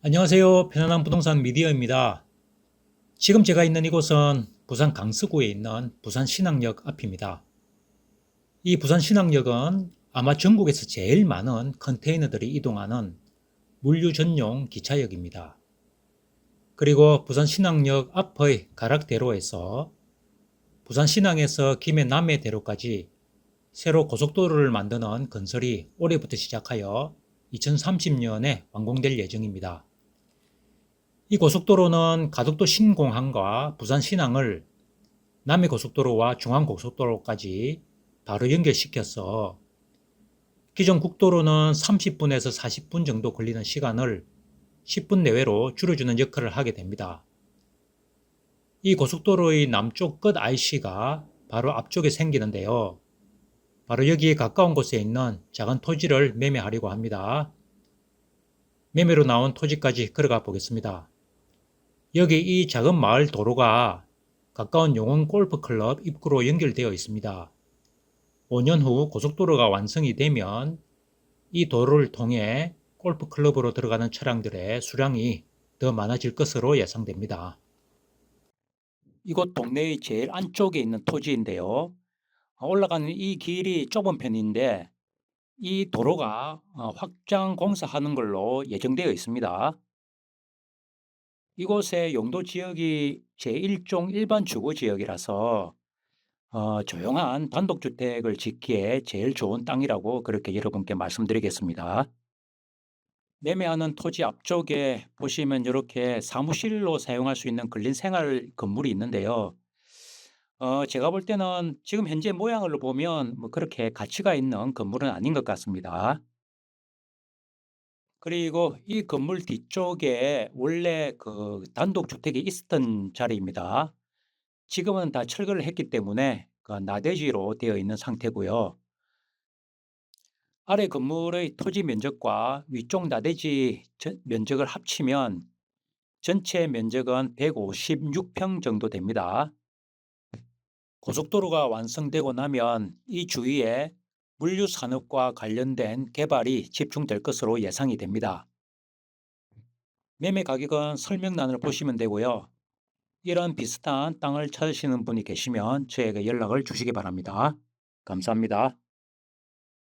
안녕하세요. 편안한 부동산 미디어입니다. 지금 제가 있는 이곳은 부산 강서구에 있는 부산 신항역 앞입니다. 이 부산 신항역은 아마 전국에서 제일 많은 컨테이너들이 이동하는 물류 전용 기차역입니다. 그리고 부산 신항역 앞의 가락대로에서 부산 신항에서 김해 남해대로까지 새로 고속도로를 만드는 건설이 올해부터 시작하여 2030년에 완공될 예정입니다. 이 고속도로는 가덕도 신공항과 부산 신항을 남해 고속도로와 중앙 고속도로까지 바로 연결시켜서 기존 국도로는 30분에서 40분 정도 걸리는 시간을 10분 내외로 줄여주는 역할을 하게 됩니다. 이 고속도로의 남쪽 끝 IC가 바로 앞쪽에 생기는데요. 바로 여기에 가까운 곳에 있는 작은 토지를 매매하려고 합니다. 매매로 나온 토지까지 걸어가 보겠습니다. 여기 이 작은 마을 도로가 가까운 용원 골프클럽 입구로 연결되어 있습니다. 5년 후 고속도로가 완성이 되면 이 도로를 통해 골프클럽으로 들어가는 차량들의 수량이 더 많아질 것으로 예상됩니다. 이곳 동네의 제일 안쪽에 있는 토지인데요. 올라가는 이 길이 좁은 편인데 이 도로가 어, 확장 공사하는 걸로 예정되어 있습니다. 이곳의 용도 지역이 제1종 일반 주거 지역이라서 어, 조용한 단독주택을 짓기에 제일 좋은 땅이라고 그렇게 여러분께 말씀드리겠습니다. 매매하는 토지 앞쪽에 보시면 이렇게 사무실로 사용할 수 있는 근린 생활 건물이 있는데요. 어, 제가 볼 때는 지금 현재 모양을 보면 뭐 그렇게 가치가 있는 건물은 아닌 것 같습니다. 그리고 이 건물 뒤쪽에 원래 그 단독주택이 있었던 자리입니다. 지금은 다 철거를 했기 때문에 그 나대지로 되어 있는 상태고요. 아래 건물의 토지 면적과 위쪽 나대지 전- 면적을 합치면 전체 면적은 156평 정도 됩니다. 고속도로가 완성되고 나면 이 주위에 물류 산업과 관련된 개발이 집중될 것으로 예상이 됩니다. 매매 가격은 설명란을 보시면 되고요. 이런 비슷한 땅을 찾으시는 분이 계시면 저에게 연락을 주시기 바랍니다. 감사합니다.